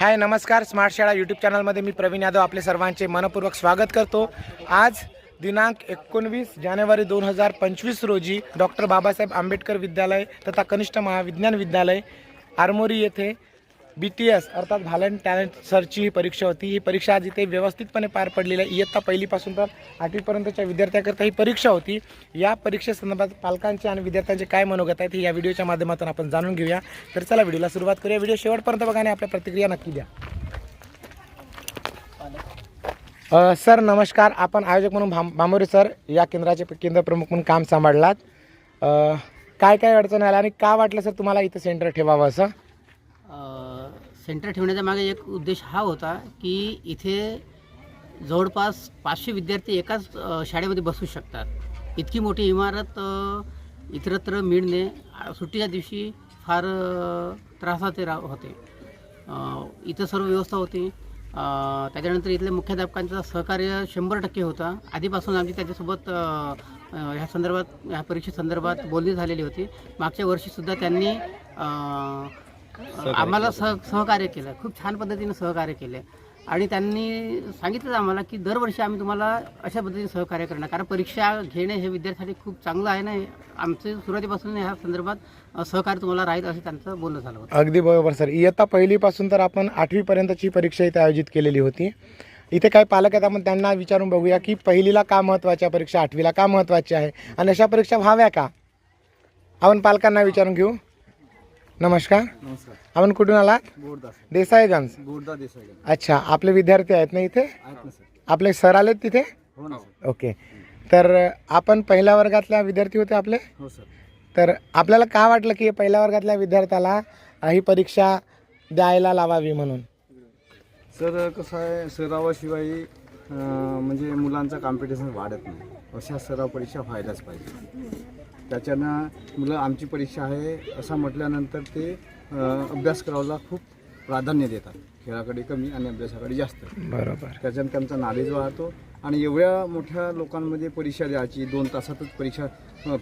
हाय नमस्कार. स्मार्ट शाळा यूट्यूब चॅनलमध्ये मी प्रवीण यादव आपले सर्वांचे मनपूर्वक स्वागत करतो. आज दिनांक एकोणवीस जानेवारी दोन हजार पंचवीस रोजी डॉक्टर बाबासाहेब आंबेडकर विद्यालय तथा कनिष्ठ महाविज्ञान विद्यालय आरमोरी येथे बी टी एस अर्थात व्हॅलेंट टॅलेंट सर्चची ही परीक्षा होती. ही परीक्षा आज इथे व्यवस्थितपणे पार पडलेली आहे. इयत्ता पहिलीपासून तर आठवीपर्यंतच्या विद्यार्थ्याकरता ही परीक्षा होती. या परीक्षेसंदर्भात पालकांचे आणि विद्यार्थ्यांचे काय मनोगत आहेत हे या व्हिडिओच्या माध्यमातून आपण जाणून घेऊया. तर चला व्हिडिओला सुरुवात करूया. व्हिडिओ शेवटपर्यंत बघा आणि आपल्या प्रतिक्रिया नक्की द्या. सर नमस्कार. आपण आयोजक म्हणून भाम भांबोरे सर या केंद्राचे केंद्र प्रमुख म्हणून काम सांभाळलात. काय काय अडचण आल्या आणि का वाटलं सर तुम्हाला इथं सेंटर ठेवावं असं? सेंटर ठेवण्याचा मागे एक उद्देश हा होता की इथे जवळपास पाचशे विद्यार्थी एकाच शाळेमध्ये बसू शकतात. इतकी मोठी इमारत इतरत्र मिळणे सुट्टीच्या दिवशी फार त्रासाचे रा होते. इथं सर्व व्यवस्था होती. त्याच्यानंतर इथल्या मुख्याध्यापकांचा सहकार्य शंभर टक्के होता. आधीपासून आमची त्याच्यासोबत ह्या संदर्भात ह्या परीक्षेसंदर्भात बोलणी झालेली होती. मागच्या वर्षीसुद्धा त्यांनी आम्हाला सह सहकार्य केलं. खूप छान पद्धतीनं सहकार्य केले. आणि त्यांनी सांगितलं आम्हाला की दरवर्षी आम्ही तुम्हाला अशा पद्धतीने सहकार्य करणार. कारण परीक्षा घेणे हे विद्यार्थ्यांसाठी खूप चांगलं आहे ना आमचं सुरुवातीपासून ह्या संदर्भात सहकार्य तुम्हाला राहील असं त्यांचं बोलणं झालं होतं. अगदी बरोबर सर. इयत्ता पहिलीपासून तर आपण आठवीपर्यंतची परीक्षा इथे आयोजित केलेली होती. इथे काही पालक आहेत आपण त्यांना विचारून बघूया की पहिलीला का महत्त्वाच्या परीक्षा आठवीला का महत्त्वाची आहे? आणि अशा परीक्षा व्हाव्या का? आपण पालकांना विचारून घेऊ. नमस्कार. नमस्कार. आपण कुठून आलात? बोरदास. देसाईगंज. बोरदा देसाई अच्छा आपले विद्यार्थी आहेत ना इथे? आहेत ना सर. आपले सर आलेत तिथे? हो ना सर. ओके. तर आपण पहिल्या वर्गातल्या विद्यार्थी होते आपले? हो सर. तर आपल्याला का वाटलं की पहिल्या वर्गातल्या विद्यार्थ्याला अ, ही परीक्षा द्यायला लावावी म्हणून? सर कसं आहे सरावाशिवाय अं, म्हणजे मुलांचं कॉम्पिटिशन वाढत नाही. अशा सराव परीक्षा व्हायलाच पाहिजे. त्याच्यानं मुलं आमची परीक्षा आहे असं म्हटल्यानंतर ते अभ्यास करायला खूप प्राधान्य देतात. खेळाकडे कमी आणि अभ्यासाकडे जास्त. बरोबर. त्याच्यानं त्यांचा नॉलेज वाढतो आणि एवढ्या मोठ्या लोकांमध्ये परीक्षा द्यायची दोन तासातच परीक्षा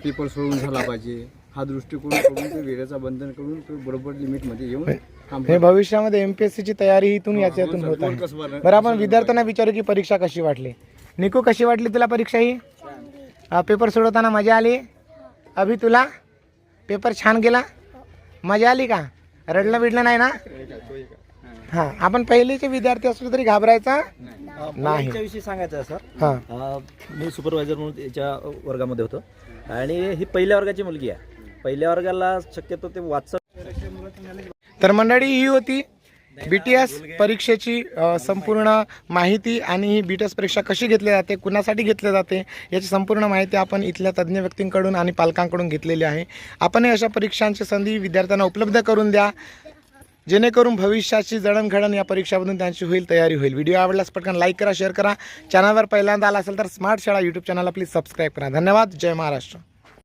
पेपर सोडून झाला पाहिजे. हा दृष्टिकोन करून ते वेळेचा बंधन करून तो बरोबर लिमिटमध्ये येऊन हे भविष्यामध्ये एम पी एस सीची तयारी ही इथून याच्यातून. होत आहे. बरं आपण विद्यार्थ्यांना विचारू की परीक्षा कशी वाटली? निकू कशी वाटली तुला परीक्षा ही? अ, पेपर सोडवताना मजा आली? अभि तुला? पेपर छान गेला? मजा आली का? रडलं बिडलं नाही ना? हां आपण पहिलेचे विद्यार्थी असलो तरी घाबरायचा नाही. विषयी सांगायचं आहे सर. हां. अ, मी सुपरवायझर म्हणून याच्या वर्गामध्ये होतो. आणि ही पहिल्या वर्गाची मुलगी आहे. पहिल्या वर्गाला शक्यतो ते वाचन तर मंडळी ही होती बी टी एस परीक्षेची संपूर्ण माहिती आणि ही बी टी एस परीक्षा कशी घेतली जाते कुणासाठी घेतली जाते याची संपूर्ण माहिती आपण इथल्या तज्ज्ञ व्यक्तींकडून आणि पालकांकडून घेतलेली आहे. आपणही अशा परीक्षांची संधी विद्यार्थ्यांना उपलब्ध करून द्या. जेणेकरून भविष्याची जडणघडण या परीक्षामधून त्यांची होईल तयारी होईल. व्हिडिओ आवडल्यास पटकन लाईक करा शेअर करा. चॅनलवर पहिल्यांदा आला असेल तर स्मार्ट शाळा यूट्यूब चॅनलला प्लीज सबस्क्राईब करा. धन्यवाद. जय महाराष्ट्र.